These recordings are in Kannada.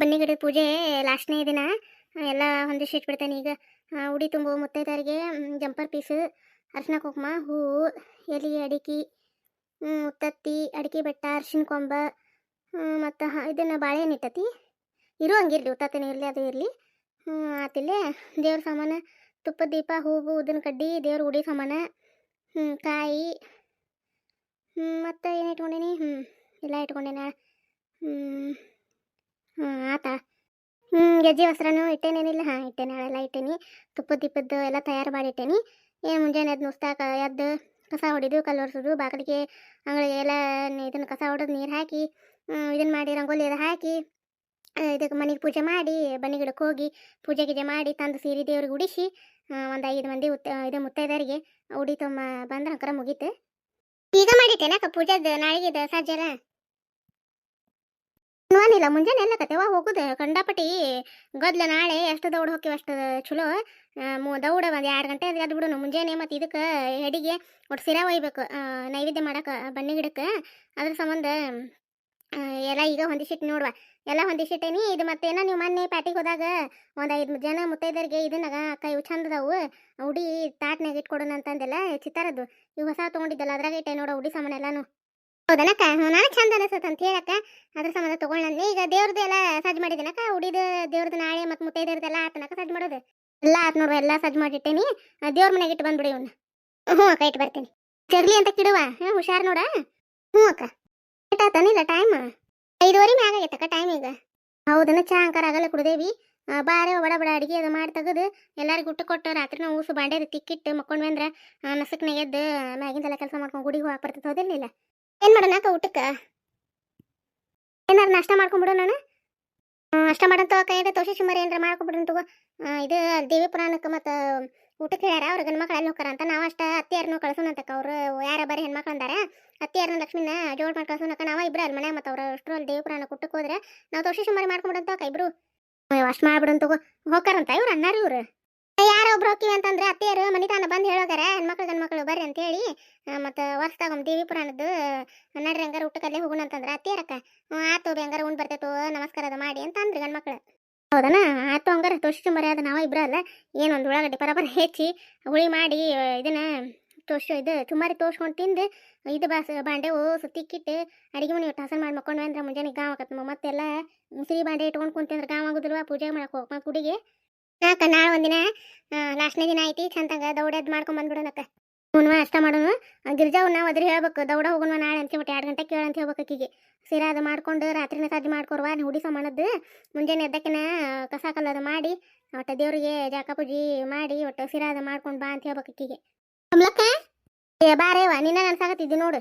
ಬನ್ನಿ ಗಿಡದ ಪೂಜೆ ಲಾಸ್ಟ್ನೇ ದಿನ. ಎಲ್ಲ ಹೊಂದಿಸಿ ಇಟ್ಬಿಡ್ತೇನೆ ಈಗ. ಉಡಿ ತುಂಬು ಮುತ್ತೈದಾರಿಗೆ ಜಂಪರ್ ಪೀಸ್ ಅರ್ಶಿನ ಕುಂಕುಮ ಹೂವು ಎಲೆ, ಅಡಿಕೆ ಉತ್ತತ್ತಿ, ಅಡಿಕೆ ಬೆಟ್ಟ, ಅರ್ಶಿನ ಕೊಂಬ ಮತ್ತು ಇದನ್ನು ಬಾಳೆಹಣ್ಣು ಇಟ್ಟತಿ. ಇರೋ ಹಂಗಿರಲಿ ಉತ್ತತ್ತಿನ ಇರಲಿ, ಅದು ಇರಲಿ. ಆತಿಲ್ಲೇ, ದೇವ್ರ ಸಾಮಾನು, ತುಪ್ಪ, ದೀಪ ಹೂವು ಉದ್ದಿನ ಕಡ್ಡಿ, ದೇವ್ರ ಉಡಿ ಸಾಮಾನು ಕಾಯಿ ಮತ್ತು ಏನು ಇಟ್ಕೊಂಡೀನಿ? ಹ್ಞೂ ಎಲ್ಲ ಇಟ್ಕೊಂಡೇನ ಹ್ಞೂ ಹಾಂ ಆತ. ಹ್ಞೂ ಗೆಜ್ಜೆ ವಸ್ತ್ರನೂ ಇಟ್ಟೇನೇನಿಲ್ಲ. ಹಾಂ, ಇಟ್ಟೇನೆ, ಅವೆಲ್ಲ ಇಟ್ಟೇನಿ. ತುಪ್ಪದ ದೀಪದ್ದು ಎಲ್ಲ ತಯಾರು ಮಾಡಿ ಇಟ್ಟೇನಿ ಏನು ಮುಂಜಾನೆ ಎದ್ದು ನುಸ್ತಾಕ, ಎದ್ದು ಕಸ ಹೊಡಿದು, ಕಲ್ಲು ಒರೆಸೋದು, ಬಾಗಿಲಿಗೆ ಅಂಗಳಿಗೆ ಎಲ್ಲ ಇದನ್ನು ಕಸ ಹೊಡೆದು ನೀರು ಹಾಕಿ ಇದನ್ನು ಮಾಡಿ ರಂಗೋಲಿ ಎಲ್ಲ ಹಾಕಿ ಇದಕ್ಕೆ ಮನೆಗೆ ಪೂಜೆ ಮಾಡಿ, ಬನ್ನಿ ಗಿಡಕ್ಕೆ ಹೋಗಿ ಪೂಜೆ ಗೀಜೆ ಮಾಡಿ, ತಂದು ಸೀರೆ ದೇವ್ರಿಗೆ ಉಡಿಸಿ ಒಂದು ಐದು ಮಂದಿ ಉತ್ತ, ಇದು ಮುತ್ತೈದರಿಗೆ ಉಡಿ ತೊಂಬ ಬಂದ್ರೆ ಹಂಕರ ಮುಗೀತು. ಈಗ ಮಾಡಿಟ್ಟೇನಕ್ಕ ಪೂಜೆದು ನಾಳೆಗೆ ಸಜ್ಜರ ಏನಿಲ್ಲ ಮುಂಜಾನೆ ಎಲ್ಲ ಕತೆವ ಹೋಗುದು? ಕಂಡಾಪಟ್ಟಿ ಗದ್ಲ ನಾಳೆ ಎಷ್ಟು ದೌಡ್ ಹೋಗ್ತೀವಿ ಅಷ್ಟು ಚಲೋ. ದೌಡ ಒಂದು ಎರಡು ಗಂಟೆ ಅದು ಬಿಡೋಣ ಮುಂಜಾನೆ ಮತ್ತು ಇದಕ್ಕೆ ಹೆಡಿಗೆ ಒಟ್ಟು ಸಿರ ಒಯ್ಬೇಕು. ನೈವೇದ್ಯ ಮಾಡಕ್ಕೆ ಬನ್ನಿ ಗಿಡಕ್ಕೆ. ಅದ್ರ ಸಂಬಂಧ ಎಲ್ಲ ಈಗ ಹೊಂದಿಸಿಟ್ಟು ನೋಡುವ. ಎಲ್ಲ ಹೊಂದಿಸಿಟ್ಟೇನಿ. ಇದು ಮತ್ತೇನ ನೀವು ಮೊನ್ನೆ ಪ್ಯಾಟಿಗೆ ಹೋದಾಗ ಒಂದು ಐದು ಜನ ಮುತ್ತೈದರಿಗೆ ಇದನ್ನಾಗ ಅಕ್ಕ ಇವು ಚಂದದವು ಉಡಿ ತಾಟ್ನಾಗ ಇಟ್ಕೊಡೋಣ ಅಂತಂದೆಲ್ಲ ಚಿತ್ತಾರದ್ದು. ಇವು ಹೊಸ ತೊಗೊಂಡಿದ್ದಲ್ಲ, ಅದ್ರಾಗ ಇಟ್ಟೆ ನೋಡೋ ಉಡಿ ಸಾಮಾನು ಎಲ್ಲಾನು ಹೌದನಕ್ಕ? ನಾನು ಚಂದ ಅನಿಸುತ್ತೆ ಅಂತ ಹೇಳಕ್ಕ. ಅದ್ರ ಸಂಬಂಧ ತಗೊಳ್ಳಂದೆ ಈಗ ದೇವ್ರದ್ದು ಎಲ್ಲ ಸಜ್ಜು ಮಾಡಿದ್ದೀನಕ್ಕ ಉಡಿದು ದೇವ್ರದ್ದು ನಾಳೆ ಮತ್ತು ಮುತ್ತೈದರದೆಲ್ಲ ಆತನಕ ಸಜ್ಜು ಮಾಡೋದು. ಎಲ್ಲ ಆತ ನೋಡುವ ಎಲ್ಲ ಸಜ್ಜು ಮಾಡಿಟ್ಟೇನಿ. ದೇವ್ರ ಮನೆಗೆ ಇಟ್ಟು ಬಂದ್ಬಿಡಿ ಇವನ್ನ ಹ್ಞೂ ಅಕ್ಕ ಇಟ್ಟು ಬರ್ತೀನಿ. ಚರ್ಲಿ ಅಂತ ಕಿಡುವ. ಹ್ಞೂ ಹುಷಾರ್ ನೋಡ. ಹ್ಞೂ ಅಕ್ಕ. ಇಟ್ಟಾತನಿಲ್ಲ ಟೈಮ್ ಐದುವರೆ ಮ್ಯಾಗ ಆಗೈತಕ್ಕ ಟೈಮ್ ಈಗ. ಹೌದನ, ಚಾ, ಅಂಕಾರ ಆಗಲ್ಲ ಕುಡ್ದೇವಿ. ಬಾರೆ ಬಡ ಬಡ ಅಡಿಗೆ ಅದು ಮಾಡಿ ತೆಗೆದು ಎಲ್ಲರಿಗೂ ಊಟ ಕೊಟ್ಟು ರಾತ್ರಿ ನಾವು ಊಸು ಬಾಂಡೆ ತಿಕ್ಕಿಟ್ಟು ಮಕ್ಕೊಂಡ್ವಿ ಅಂದ್ರೆ ನಸಕ್ನಾಗೆದ್ದು ಮ್ಯಾಗಿಂದೆಲ್ಲ ಕೆಲಸ ಮಾಡ್ಕೊಂಡು ಗುಡಿಗೆ ಹೋಗಿ ಬರ್ತದೆ ಹೌದಿಲ್ಲ ಏನು ಮಾಡೋಣ ಅಕ್ಕ ಊಟಕ್ಕೆ? ಏನಾರು ನಾಷ್ಟ ಮಾಡ್ಕೊಂಬಿಡು ನಾನು? ನಾಷ್ಟ ಮಾಡಂತ ಕೈ ತೋಷಿ ಸುಮಾರು ಏನಾರ ಮಾಡ್ಕೊಂಬಿಡ್ರಿ ತಗೋ. ಇದು ದೇವಿ ಪುರಾಣಕ್ಕ ಮತ್ತು ಊಟಕ್ಕೆ ಹೇಳ್ಯಾರ, ಅವ್ರ ಗಂಡ್ಮಕ್ಳು ಅಲ್ಲಿ ಹೋಗ್ತಾರ ಅಂತ. ನಾವು ಅಷ್ಟ ಅತ್ತಿಯಾರನ್ನು ಕಳ್ಸೋಣಂತಕ್ಕ ಅವರು ಯಾರ ಬರೀ ಹೆಣ್ಮಕ್ಳು ಅಂದಾರ. ಅತ್ತಿಯಾರನ ಲಕ್ಷ್ಮಿನ ಜೋಡ್ ಮಾಡಿ ಕಳ್ಸೋಣಕ್ಕ ನಾವು ಇಬ್ರು ಅಲ್ಲಿ ಮನೆ ಮತ್ತು ಅವ್ರ ಅಷ್ಟರು ಅಲ್ಲಿ ದೇವಿ ಪುರಾಣ ಕುಟ್ಟಕ್ಕೆ ಹೋದ್ರೆ ನಾವು ತೋಷ ಸುಮಾರು ಮಾಡ್ಕೊಂಬಿಡಂತ ಇಬ್ರು. ಅಷ್ಟು ಮಾಡ್ಬಿಡಂತ ಹೋಗ್ತಾರಂತ ಇವ್ರು, ಅಣ್ಣಾರ ಇವ್ರು? ಯಾರೋ ಒಬ್ರು ಹೋಗ್ತೀವಿ ಅಂತಂದ್ರೆ ಅತ್ತೆಯರು, ಮನಿತಾನ ಬಂದು ಹೇಳೋಗಾರ, ಹೆಣ್ಮಕ್ಳು, ಗಂಡ್ಮಕ್ಳು ಬರ್ರಿ ಅಂತ ಹೇಳಿ ಮತ್ತು ವರ್ಷದಾಗ ದೇವಿ ಪುರಾಣದ್ದು, ನಡ್ರಿ ಹಂಗಾರ ಊಟಕ್ಕಲ್ಲೇ ಹೋಗೋಣ ಅಂತಂದ್ರೆ ಅತ್ತೆಯರಕ್ಕ ಆತು ಬೆಂಗಾರ ಉಂಡ್ ಬರ್ತೈತೋ, ನಮಸ್ಕಾರ ಅದು ಮಾಡಿ ಅಂತ ಅಂದ್ರಿ ಗಂಡ್ಮಕ್ಳು. ಹೌದನ? ಆತು ಹಂಗಾರ ತೋಷ ಮರ್ಯಾದ ನಾವ ಇಬ್ಬರ ಅಲ್ಲ, ಏನೊಂದು ಉಳ್ಳಾಗಡ್ಡಿ ಪರಬರ ಹೆಚ್ಚಿ, ಹುಳಿ ಮಾಡಿ ಇದನ್ನ ತೋಷ ಇದು ಸುಮಾರಿ ತೋರ್ಸ್ಕೊಂಡು ತಿಂದು, ಇದು ಬಾಸ್ ಬಾಂಡೆವು ಸುತ್ತಿಕ್ಕಿಟ್ಟು ತಿಕ್ಕಿಟ್ಟು, ಅಡಿಗೆ ಮನೆ ಒಟ್ಟು ಹಸನ್ ಮಾಡಿ ಮಕ್ಕೊಂಡ್ವಿ ಅಂದ್ರೆ ಮುಂಜಾನೆ ಗಾವ್ ಆಗತ್ತೆ ಮತ್ತೆಲ್ಲ ಸಿರಿ ಬಾಂಡೆ ಇಟ್ಕೊಂಡು ಕುಂತಂದ್ರೆ ಗಾವ್ ಆಗುದಿಲ್ವಾ, ಪೂಜೆ ಮಾಡಕ್ಕೆ ಹೋಗ್ಬೇಕು ಕುಡಿಗೆ? ಯಾಕ ನಾಳೆ ಒಂದಿನ ಲಾಸ್ಟ್ನೇ ದಿನ ಐತಿ, ಚಂದಂಗ ದೌಡದ್ ಮಾಡ್ಕೊಂಡ್ ಬಂದ್ಬಿಡೋಣಕ್ಕ ಹ್ಞೂ ಅಷ್ಟ ಮಾಡೋನು. ಗಿರ್ಜಾವ್ ನಾವು ಅದ್ರ ಹೇಳ್ಬೇಕು, ದೌಡ ಹೋಗೋಣ ನಾಳೆ ಅಂತ ಹೇಳ್ಬಿಟ್ಟು, ಎರಡು ಗಂಟೆ ಕೇಳ ಅಂತ ಹೇಳ್ಬೇಕು ಅಕ್ಕಿಗೆ. ಸೀರಾ ಅದು ಮಾಡ್ಕೊಂಡು, ರಾತ್ರಿನ ಸಜ್ಜು ಮಾಡ್ಕೊರ್ವ ಹುಡಿ ಸಾಮಾನದ್ದು. ಮುಂಜಾನೆ ಎದ್ದಕ್ಕಿನ, ಕಸ ಕಲ್ಲದ ಮಾಡಿ, ಒಟ್ಟು ದೇವ್ರಿಗೆ ಜಾಕ ಪೂಜಿ ಮಾಡಿ, ಒಟ್ಟು ಸೀರಾ ಅದು ಮಾಡ್ಕೊಂಡು ಬಾ ಅಂತ ಹೇಳ್ಬೇಕು ಅಕ್ಕಿಗೆ. ಕಮ್ಲಕ್ಕ? ಏ ಬಾರೇವ ನಿನ್ನ ನನ್ಸಾಕತ್ತಿದ್ದಿ ನೋಡು.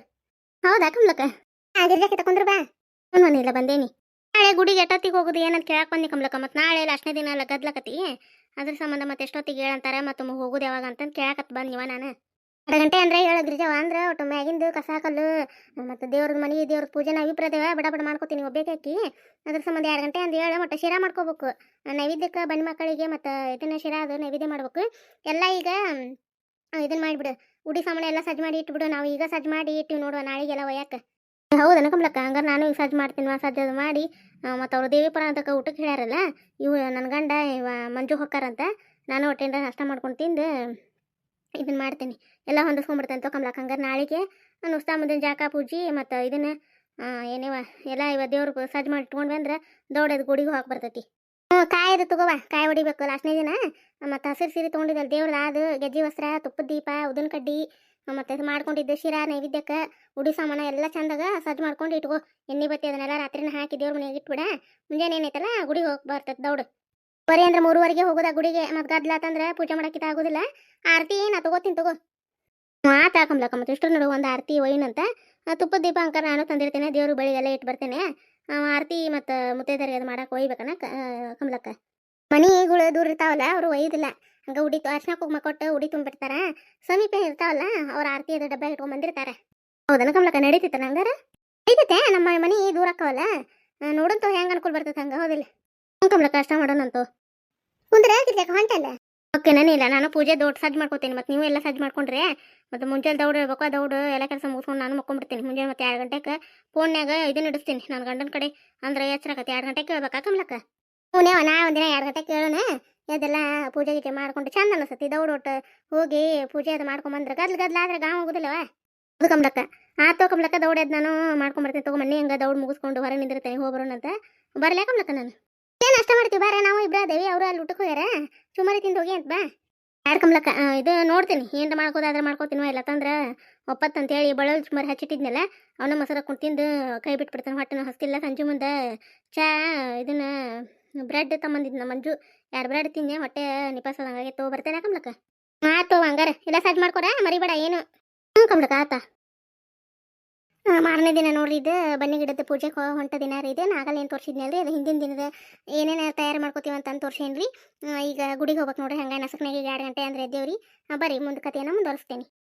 ಹೌದಾ ಕಮ್ಲಕ್ಕ? ಆ ಗಿರ್ಜಾಕ್ಕೆ ತಕೊಂಡ್ರು ಬಾ. ಹ್ಞೂ ಇಲ್ಲ ಬಂದೇನಿ. ನಾಳೆ ಗುಡಿಗೆ ಎಷ್ಟೊತ್ತಿಗೆ ಹೋಗುದು, ಏನಂತ ಕೇಳಕ್ ಬಂದಿ ಕಮಲಕ್ಕ. ಮತ್ತು ನಾಳೆ ಲಾಸ್ಟ್ನೇ ದಿನ ಎಲ್ಲ ಗದ್ಲಕತಿ. ಅದ್ರ ಸಂಬಂಧ ಮತ್ತೆ ಎಷ್ಟೊತ್ತಿಗೆ ಹೇಳಂತಾರೆ, ಮತ್ತು ಹೋಗುದು ಯಾವಾಗ ಅಂತಂದು ಕೇಳಕತ್ ನೀವ ನಾನು. ಅರ್ಧ ಗಂಟೆ ಅಂದ್ರೆ ಹೇಳ ಗಿರಿಜವ ಅಂದ್ರೆ ಒಟ್ಟು ಮ್ಯಾಗಿಂದು ಕಸ ಕಲ್ಲು ಮತ್ತು ದೇವ್ರದ್ದು ಮನೆ ದೇವ್ರ ಪೂಜೆ ನಾವು ಬಡಬಡ ಬಡ ಬಡ ಮಾಡ್ಕೋತೀನಿ ಒಬ್ಬೇಕಾಕಿ ಅದ್ರ ಸಂಬಂಧ ಎರಡು ಗಂಟೆ ಅಂತ ಹೇಳಿ ಮತ್ತೆ ಶಿರಾ ಮಾಡ್ಕೋಬೇಕು. ನೈವೇದ್ಯಕ್ಕೆ ಬಣ್ಣ ಮಕ್ಕಳಿಗೆ ಮತ್ತು ಇದನ್ನ ಶಿರಾ ಅದು ನೈವೇದ್ಯ ಮಾಡ್ಬೇಕು. ಎಲ್ಲ ಈಗ ಇದನ್ನ ಮಾಡಿಬಿಡು. ಉಡಿ ಸಾಮಾನು ಎಲ್ಲ ಸಜ್ಜು ಮಾಡಿ ಇಟ್ಬಿಡು, ನಾವು ಈಗ ಸಜ್ಜು ಮಾಡಿ ಇಟ್ಟಿವಿ ನೋಡುವ ನಾಳೆಗೆಲ್ಲ ಒಯ್ಯಾಕ. ಹೌದನ ಕಮಲಕ್ಕ? ಹಂಗಾರೆ ನಾನು ಈಗ ಸಜ್ಜು ಮಾಡ್ತೀನಿ ಸಜ್ಜು ಅದು ಮಾಡಿ. ಮತ್ತು ಅವ್ರು ದೇವಿ ಅಂತಕ್ಕ ಊಟಕ್ಕೆ ಹೇಳ್ಯಾರಲ್ಲ, ಇವು ನನ್ನ ಗಂಡ ಇವ ಮಂಜು ಹೊಕ್ಕಾರಂತ, ನಾನು ಹೊಟ್ಟೆಯಿಂದ ನಾಷ್ಟ ಮಾಡ್ಕೊಂಡು ತಿಂದು ಇದನ್ನು ಮಾಡ್ತೀನಿ. ಎಲ್ಲ ಹೊಂದಿಸ್ಕೊಂಡ್ಬಿಡ್ತೇನೆ ತೊ ಕಮಲಾ ಹಂಗಾರೆ ನಾಳೆಗೆ ನುಸ್ತಾ ಮುಂದಿನ ಜಾಕ, ಪೂಜಿ ಮತ್ತು ಇದನ್ನು ಏನೇವ, ಎಲ್ಲ ಇವ ದೇವ್ರ ಸಜ್ಜ ಮಾಡಿ ಇಟ್ಕೊಂಡ್ವಿ ಅಂದ್ರೆ ದೌಡದ ಗುಡಿಗೆ ಹೋಗಿ ಬರ್ತೈತಿ. ಹ್ಞೂ ಕಾಯದು ತಗೋವ, ಕಾಯಿ ಹೊಡಿಬೇಕು, ಲಾಸ್ಟ್ನೇ ದಿನ, ಮತ್ತು ಹಸಿರು ಸೀರೆ ತೊಗೊಂಡಿದ್ದಲ್ಲ ದೇವ್ರದ್ದು ಅದು ಗೆಜ್ಜೆ ವಸ್ತ್ರ ತುಪ್ಪದ ದೀಪ ಉದನ್ ಕಡ್ಡಿ ಮತ್ತು ಇದು ಮಾಡ್ಕೊಂಡಿದ್ದೆ ಶಿರಾ ನೈವೇದ್ಯಕ್ಕೆ ಉಡಿ ಸಾಮಾನು ಎಲ್ಲ ಚಂದಾಗ ಸಜ್ಜು ಮಾಡ್ಕೊಂಡು ಇಟ್ಕೋ. ಎಣ್ಣೆ ಬತ್ತಿ ಅದನ್ನೆಲ್ಲ ರಾತ್ರಿನ ಹಾಕಿ ದೇವ್ರ ಮನೆಗೆ ಇಟ್ಬಿಡ. ಮುಂಜಾನೆ ಏನೈತಲ್ಲ ಗುಡಿಗೆ ಹೋಗಿ ಬರ್ತದೆ ದೌಡ್. ಬರೀ ಅಂದ್ರೆ ಮೂರುವರೆಗೆ ಹೋಗೋದ ಗುಡಿಗೆ. ಮತ್ತು ಗದ್ಲಾತಂದ್ರೆ ಪೂಜೆ ಮಾಡಕ್ಕಿತ ಆಗೋದಿಲ್ಲ. ಆರತಿ ನಾ ತಗೋತೀನಿ ತಗೋ. ಆತ ಮತ್ತೆ ಇಷ್ಟು ನೋಡು ಒಂದು ಆರತಿ ಒಯ್ನಂತ ಅಂತ. ತುಪ್ಪದ ದೀಪ ಅಂಕರ್ ನಾನು ತಂದಿರ್ತೇನೆ. ದೇವ್ರ ಬಳಿಗೆಲ್ಲ ಇಟ್ಟು ಬರ್ತೇನೆ. ಆರತಿ ಮತ್ತೆ ಮುತ್ತೈದರಿಗೆ ಅದು ಮಾಡಕ್ಕೆ ಒಯ್ಬೇಕನ ಕಂಬಲಕ್ಕ ಮನಿಗಳು ದೂರ ಇರ್ತಾವಲ್ಲ ಅವರು ಒಯ್ಯೋದಿಲ್ಲ ಹಂಗೆ ಉಡಿ ಅರ್ಶಿನ ಕುಂಕುಮ ಕೊಟ್ಟು ಉಡಿ ತುಂಬಿಡ್ತಾರ. ಸಮೀಪ ಇರ್ತಾವಲ್ಲ, ಅವ್ರ ಆರತಿ ಅದು ಡಬ್ಬ ಇಟ್ಕೊಂಡ್ ಬಂದಿರ್ತಾರೆ. ಹೌದನ ಕಮಲಕ್ಕ ನಡೀತೈತೆ ಹಂಗಾರ ನಡೀತೈತೆ, ನಮ್ಮ ಮನೆ ದೂರ ಅಕ್ಕವಲ್ಲ ನೋಡಂತ ಹೆಂಗೆ ಅನುಕೂಲ ಬರ್ತೈತೆ ಹಂಗೆ, ಹೌದಿಲ್ಲ. ಹ್ಞೂ ಕಮಲಕ್ಕ, ಅಷ್ಟ ಮಾಡೋಣಂತು ಕುಂದ್ರೆ ಗಿರ್ಜಾಕ ಹೊಂಟಲ್ಲ ಓಕೆ ಇಲ್ಲ, ನಾನು ಪೂಜೆ ದೊಡ್ಡ ಸಜ್ಜು ಮಾಡ್ಕೋತೀನಿ, ಮತ್ತು ನೀವು ಎಲ್ಲ ಸಜ್ಜು ಮಾಡ್ಕೊಂಡ್ರೆ, ಮತ್ತು ಮುಂಜಾನೆ ದೌಡ್ ಆ ದೌಡು ಎಲ್ಲ ಕೆಲಸ ಮುಗಿಸ್ಕೊಂಡು ನಾನು ಮಕ್ಕೊಂಡ್ಬಿಡ್ತೀನಿ ಮುಂಜಾನೆ ಮತ್ತೆ ಎರಡು ಗಂಟೆಗೆ ಫೋನ್ಯಾಗ ಇದನ್ನ ಇಡಿಸ್ತೀನಿ ನನ್ನ ಗಂಡನ ಕಡೆ. ಅಂದ್ರೆ ಎಚ್ಚರಕತ್ತೆ ಎರಡು ಗಂಟೆಗೆ ಕೇಳ್ಬೇಕಾ ಕಮಲಕ್ಕ? ಹ್ಞೂ ನಾ ಒಂದಿನ ಎರಡು ಗಂಟೆಗೆ ಕೇಳೋಣ ಅದೆಲ್ಲ ಪೂಜೆ ಗೀಜೆ ಮಾಡ್ಕೊಂಡು ಚಂದ ಅನಿಸ್ತತಿ. ದೌಡ್ ಒಟ್ಟು ಹೋಗಿ ಪೂಜೆ ಅದು ಮಾಡ್ಕೊಂಬಂದ್ರೆ ಗದ್ಲ ಗದ್ಲ ಆದ್ರೆ ಗಾಂವ್ ಹೋಗುದಿಲ್ಲವ? ಅದು ಆ ಆತೋ ಕಮ್ಲಕ್ಕ ಎದ್ ನಾನು ಮಾಡ್ಕೊಂಬರ್ತೀನಿ ತಗೋ ಮನೆ ಹಂಗ ದೌಡ್ ಮುಗಿಸ್ಕೊಂಡು ಹೊರಗೆ ನಿಂದಿರ್ತೇನೆ ಅಂತ. ಬರ್ಲೇ ಕಮ್ಲಕ್ಕ ನಾನು. ಏನು ಅಷ್ಟ ಮಾಡ್ತೀವಿ? ಬಾರ ನಾವು ಇಬ್ಬರ ಅದೇವಿ ಅವರು ಅಲ್ಲಿ ಊಟಕ್ಕೆ ಹೋಗ್ಯಾರ. ಸುಮಾರಿ ತಿಂದು ಹೋಗಿ ಅಂತ ಬಾ. ಯಾರು ಕಮ್ಲಕ್ಕ ಇದು ನೋಡ್ತೀನಿ. ಏನು ಮಾಡ್ಕೋದಾದ್ರೆ ಮಾಡ್ಕೋತೀನೋ ಇಲ್ಲ ತಂದ್ರೆ ಒಪ್ಪತ್ತು ಅಂತೇಳಿ ಬಳಲ್ ಸುಮಾರು ಹಚ್ಚಿಟ್ಟಿದ್ನಲ್ಲ, ಅವನ ಮೊಸರು ಕುಂತಿಂದು ತಿಂದು ಕೈ ಬಿಟ್ಬಿಡ್ತಾನೆ. ಹೊಟ್ಟೆನ ಹಸ್ತಿಲ್ಲ, ಸಂಜೆ ಮುಂದೆ ಚಾ ಇದನ್ನ ಬ್ರೆಡ್ ತಗೊಂಬಂದಿದ್ನ ಮಂಜು. ಎರಡು ಬ್ರೆಡ್ ತಿಂದೆ? ಹೊಟ್ಟೆ ನಿಪಾಸದಂಗೆ ತೋ ಬರ್ತೇನೆ ಕಮ್ಲಕ್ಕ. ಆತು ಹಂಗಾರ. ಇಲ್ಲ ಸಜ್ಜು ಮಾಡ್ಕೊರ ಮರಿಬೇಡ ಏನು? ಹ್ಞೂ ಕಮ್ಲಕ್ಕ ಆತ. ಮಾರನೇ ದಿನ ನೋಡ್ರಿ ಇದು ಬನ್ನಿ ಗಿಡದ ಪೂಜೆಗೆ ಹೊಂಟ ದಿನ ರೀ ಇದೆ. ನಾಗಲ್ಲ ಏನು ಅದು ಹಿಂದಿನ ದಿನದ ಏನೇನು ತಯಾರು ಮಾಡ್ಕೋತೀವಿ ಅಂತ ತೋರ್ಸೇನ್ರಿ. ರೀ ಈಗ ಗುಡಿಗೆ ಹೋಗ್ಬೇಕು ನೋಡ್ರಿ. ಹಂಗೆ ನಸಕ್ನಾಗ ಈಗ ಎರಡು ಗಂಟೆ ಅಂದ್ರೆ ಎದ್ದೇವ್ರಿ. ಆ, ಬರ್ರಿ ಮುಂದೆ ಕಥೆಯನ್ನು ಮುಂದುವರಿಸ್ತೇನೆ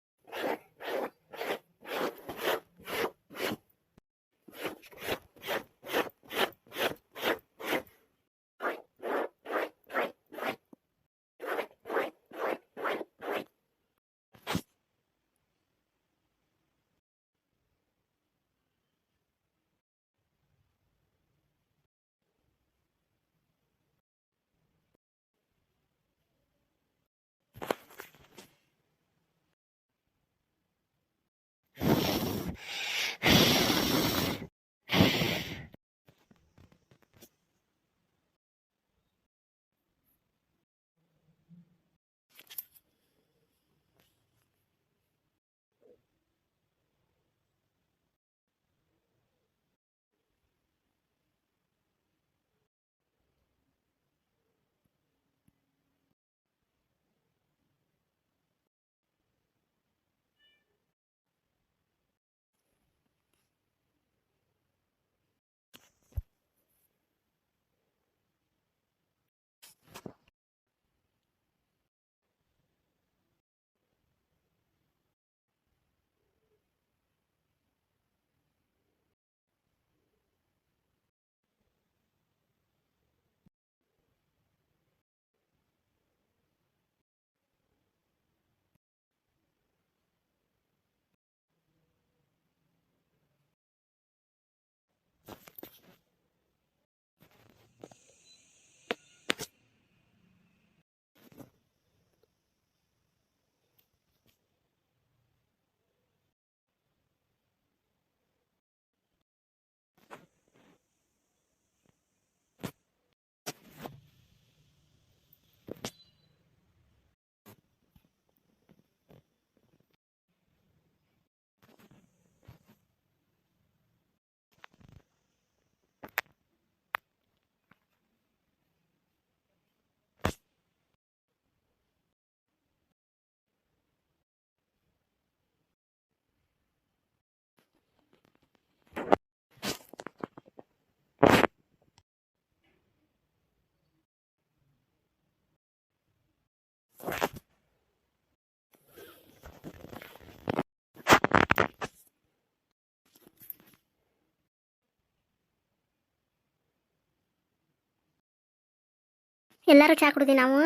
ಎಲ್ಲರೂ ಚಹಾ ಕುಡ್ದಿ ನಾವು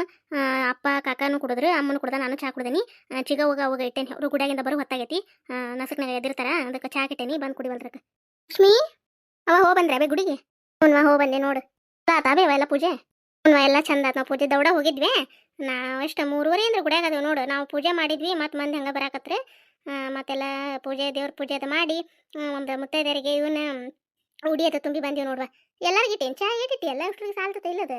ಅಪ್ಪ, ಕಾಕಾನು ಕುಡಿದ್ರು, ಅಮ್ಮನು ಕುಡ್ದ, ನಾನು ಚಹಾ ಕುಡ್ದೇನಿ. ಚಿಗ ಹೋಗ ಹೋಗ ಇಟ್ಟೇನಿ. ಅವರು ಗುಡಿಯಾಗಿಂದ ಬರೋ ಹೊತ್ತಾಗೈತಿ. ನಸಕ್ನಾಗ ಎದಿರ್ತಾರ ಅದಕ್ಕೆ ಚಹಾ ಇಟ್ಟೇನಿ ಬಂದು ಕುಡಿವಲ್ರಕ್ಕ ಲಕ್ಷ್ಮಿ, ಅವ ಹೋ ಬಂದ್ರೆ ಬೇ ಗುಡಿಗೆ? ಹ್ಞೂ ಹೋ ಬಂದೆ ನೋಡು. ಅವ ಎಲ್ಲ ಪೂಜೆ? ಹ್ಞೂ ಎಲ್ಲ ಚಂದ ನಾವು ಪೂಜೆ ದೌಡ ಹೋಗಿದ್ವಿ. ನಾವು ಎಷ್ಟು ಮೂರುವರೆ ಅಂದ್ರೆ ಗುಡಿಯಾಗ ಅದೇವು ನೋಡು. ನಾವು ಪೂಜೆ ಮಾಡಿದ್ವಿ, ಮತ್ತು ಮಂದಿ ಹಂಗೆ ಬರಾಕತ್ರೆ. ಮತ್ತೆಲ್ಲ ಪೂಜೆ, ದೇವ್ರ ಪೂಜೆ ಅದು ಮಾಡಿ ಒಂದು ಮುತ್ತೈದೆಯರಿಗೆ ಇವನ್ನ ಉಡಿ ಅದು ತುಂಬಿ ಬಂದೀವಿ ನೋಡುವ. ಎಲ್ಲರಿಗೂ ಚಹಾ ಏಟಿಟ್ಟಿ ಎಲ್ಲ ಅಷ್ಟ್ರಿಗೆ ಸಾಲ್ತತೆ ಇಲ್ಲದ?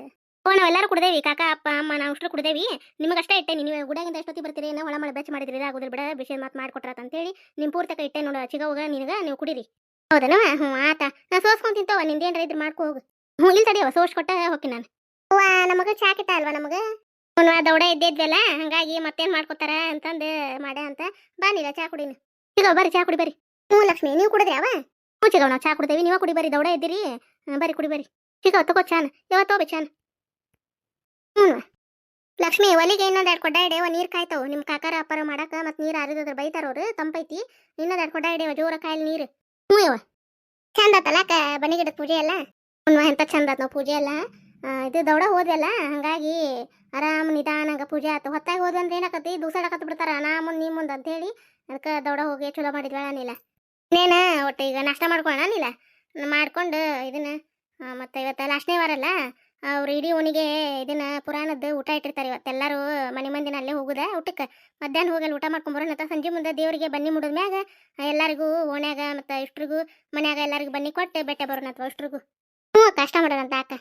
ಓ, ನಾವು ಎಲ್ಲರೂ ಕುಡ್ದೇವಿ. ಕಾಕ, ಅಪ್ಪ, ಅಮ್ಮ, ನಾವು ಅಷ್ಟು ಕುಡ್ದೇವಿ. ನಿಮಗೆ ಅಷ್ಟೇ ಇಟ್ಟೆ. ನೀವು ಗುಡಾಗಿಂದ ಎಷ್ಟೊತ್ತಿ ಬರ್ತೀರಿ? ಏನೋ ಒಳ ಮಳೆ ಬೆಚ್ಚ ಮಾಡಿದ್ರಿ. ಆಗೋದ್ರ ಬಿಡ. ಬಿಸಿ ಮಾತು ಮಾಡ್ಕೊಟ್ರಾತ ಅಂತೇಳಿ ನಿಮ್ಮ ಪೂರ್ತಕ ಇಟ್ಟೆ ನೋಡ ಚಿಗ ಹೋಗ ನಿನಗೆ. ನೀವು ಕುಡೀರಿ. ಹೌದನವ ಹ್ಞೂ ಆತ. ನಾ ಸೋಸ್ಕೊಂಡ್ ತಿಂತವ ನಿಂದೇನ್ರ ಇದ್ರೆ ಮಾಡ್ಕೊ ಹೋಗು. ಹ್ಞೂ ಇಲ್ಲಿ ತಡಿಯವ ಸೋಸ್ಕೊಟ್ಟ ಹೋಗಿ ನಾನು. ಅವ್ವ, ನಮಗೆ ಚಾ ಕಿಟ್ಟ ಅಲ್ವಾ ನಮಗೆ? ಹ್ಞೂ ದೌಡ ಇದ್ದಿದ್ವಲ್ಲ ಹಂಗಾಗಿ ಮತ್ತೇನು ಮಾಡ್ಕೊತಾರ ಅಂತಂದು ಮಾಡ ಅಂತ. ಬಾನಿಲ್ಲ ಚಾ ಕುಡಿನ. ಚಿಗವ ಬರ್ರಿ, ಚಾ ಕುಡಿ, ಬರ್ರಿ. ಹ್ಞೂ ಲಕ್ಷ್ಮಿ, ನೀವು ಕುಡಿದ್ರಿ ಅವ? ಹ್ಞೂ ಚಿಗವ ನಾವು ಚಾ ಕುಡ್ದೇವಿ. ನೀವೇ ಕುಡಿ, ಬರ್ರಿ. ದೌಡ ಇದ್ದೀರಿ ಬರ್ರಿ, ಕುಡಿ, ಬರ್ರಿ. ಚಿಗವ ತಗೋ ಚಾನ್. ಯಾವತ್ತು ಹೋಗ್ಬೇಕು ಚಾನ. ಹ್ಞೂ ಲಕ್ಷ್ಮಿ, ಒಲಿಗೆ ಇನ್ನೊಂದು ಎರಡು ಕೊಡ ಇಡೇವ ನೀರು ಕಾಯ್ತಾವ. ನಿಮ್ಮ ಕಾಕಾರ ಅಪ್ಪಾರ ಮಾಡಕ ಮತ್ತು ನೀರು ಹರಿದ್ರ ಬೈತಾರ ಅವ್ರು, ತಂಪೈತಿ. ಇನ್ನೊಂದ್ ಎರಡು ಕೊಡ ಇಡೇವ ಜೋರ ಕಾಯಿಲ್ ನೀರು. ಹ್ಞೂ ಇವ ಚಂದ ಆತಲ್ಲ ಬನ್ನಿ ಗಿಡದ ಪೂಜೆ ಎಲ್ಲ? ಹ್ಞೂ ಎಂತ ಚಂದ ಆತ್ ನಾವು ಪೂಜೆ ಎಲ್ಲ. ಇದು ದೌಡ ಹೋದ್ವಲ್ಲ ಹಂಗಾಗಿ ಆರಾಮ್ ನಿಧಾನಂಗ ಪೂಜೆ ಆತು. ಹೊತ್ತಾಗಿ ಹೋದ್ವಿ ಅಂದ್ರೆ ಏನಾಕತಿ ದೂಸಾಡಕತ್ ಬಿಡ್ತಾರ, ನಾ ಮುಂದ್ ನೀ ಮುಂದ್ ಅಂತ ಹೇಳಿ ಅದಕ್ಕೆ ದೌಡ ಹೋಗಿ ಚಲೋ ಮಾಡಿದ್ವಿ ಅನಿಲ್ಲ ಇನ್ನೇನ ಒಟ್ಟು ಈಗ ನಾಷ್ಟ ಮಾಡ್ಕೊಳ್ಳೋಣ ಅನಿಲ್ಲ ಮಾಡ್ಕೊಂಡು ಇದನ್ನ ಮತ್ತೆ ಇವತ್ತು ಲಾಸ್ಟ್ನೇ ವಾರ ಅಲ್ಲ? ಅವ್ರು ಇಡೀ ಓಣಿಗೆ ಇದನ್ನ ಪುರಾಣದ ಊಟ ಇಟ್ಟಿರ್ತಾರೆ ಇವತ್ತೆಲ್ಲರೂ ಮನೆ ಮಂದಿನ ಅಲ್ಲೇ ಹೋಗುದ ಊಟಕ್ಕೆ? ಮಧ್ಯಾಹ್ನ ಹೋಗಲ್ಲಿ ಊಟ ಮಾಡ್ಕೊಂಡ್ ಬರೋಣ ಅಂತ ಸಂಜೆ ಮುಂದೆ ದೇವರಿಗೆ ಬನ್ನಿ ಮುಡಿದ ಮ್ಯಾಗ, ಎಲ್ಲರಿಗೂ ಓಣ್ಯಾಗ ಮತ್ತು ಇಷ್ಟ್ರಿಗೂ ಮನ್ಯಾಗ ಎಲ್ಲರಿಗೂ ಬನ್ನಿ ಕೊಟ್ಟು ಬೆಟ್ಟೆ ಬರೋಣ ಅಥವಾ ಇಷ್ಟ್ರಿಗೂ. ಹ್ಞೂ ಕಷ್ಟ ಮಾಡೋಣ ಅಂತ ಆಕ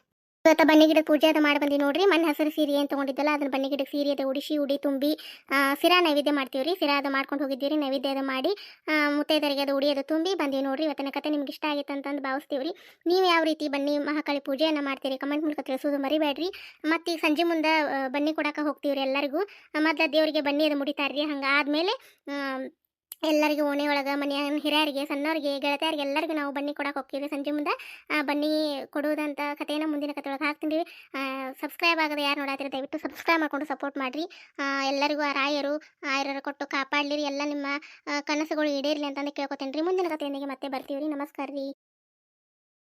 ಇವತ್ತು ಬನ್ನಿ ಗಿಡಕ್ಕೆ ಪೂಜೆ ಅದು ಮಾಡಿ ಬಂದಿ ನೋಡ್ರಿ. ಮನೆ ಹಸಿರು ಸೀರೆ ಏನು ತೊಗೊಂಡಿದ್ದಲ್ಲ, ಅದನ್ನ ಬನ್ನಿ ಗಿಡಕ್ಕೆ ಸೀರೆ ಅದು ಉಡಿಸಿ, ಉಡಿ ತುಂಬಿ ಸಿರಾ ನೈವೇದ್ಯ ಮಾಡ್ತೀವಿ ರೀ. ಸಿರಾ ಅದು ಮಾಡ್ಕೊಂಡು ಹೋಗಿದ್ದೀರಿ ರೀ, ನೈವೇದ್ಯ ಅದು ಮಾಡಿ ಮುತ್ತೈದರಿಗೆ ಅದು ಉಡಿ ಅದು ತುಂಬಿ ಬಂದೀವಿ ನೋಡ್ರಿ. ಇವತ್ತಿನ ಕತೆ ನಿಮ್ಗೆ ಇಷ್ಟ ಆಗಿತ್ತು ಅಂತಂದು ಭಾವಿಸ್ತೀವಿ ರೀ. ನೀವು ಯಾವ ರೀತಿ ಬನ್ನಿ ಮಹಾಕಾಳಿ ಪೂಜೆಯನ್ನು ಮಾಡ್ತೀರಿ ಕಮೆಂಟ್ ಮೂಲಕ ತಿಳಿಸೋದು ಮರಿಬೇಡ್ರಿ. ಮತ್ತು ಈಗ ಸಂಜೆ ಮುಂದೆ ಬನ್ನಿ ಕೊಡಕ್ಕೆ ಹೋಗ್ತೀವಿ ರೀ ಎಲ್ಲರಿಗೂ. ಮತ್ತು ದೇವರಿಗೆ ಬನ್ನಿ ಅದು ಮುಡಿತಾರ್ರಿ. ಹಂಗಾದ್ಮೇಲೆ ಎಲ್ಲರಿಗೂ ಓಣೆ ಒಳಗೆ, ಮನೆಯ ಹಿರಿಯರಿಗೆ, ಸಣ್ಣವ್ರಿಗೆ, ಗೆಳತಿಯರಿಗೆ ಎಲ್ಲರಿಗೂ ನಾವು ಬನ್ನಿ ಕೊಡಕ್ಕೆ ಹೋಗ್ತೀವಿ. ಸಂಜೆ ಮುಂದೆ ಬನ್ನಿ ಕೊಡುವುದಂತ ಕಥೆನ ಮುಂದಿನ ಕತೆ ಒಳಗೆ ಹಾಕ್ತೀನಿ ಸಬ್ಸ್ಕ್ರೈಬ್ ಆಗದೆ ಯಾರು ನೋಡಾತಿರಿ ದಯವಿಟ್ಟು ಸಬ್ಸ್ಕ್ರೈಬ್ ಮಾಡ್ಕೊಂಡು ಸಪೋರ್ಟ್ ಮಾಡಿರಿ. ಎಲ್ಲರಿಗೂ, ಆ, ರಾಯರು ಆಯರರು ಕೊಟ್ಟು ಕಾಪಾಡಲಿರಿ, ಎಲ್ಲ ನಿಮ್ಮ ಕನಸುಗಳು ಈಡೇರಲಿ ಅಂತಂದು ಕೇಳ್ಕೊತೀನಿ ರೀ ಮುಂದಿನ ಕಥೆಯೊಂದಿಗೆ ಮತ್ತೆ ಬರ್ತೀವಿ ರೀ ನಮಸ್ಕಾರ ರೀ.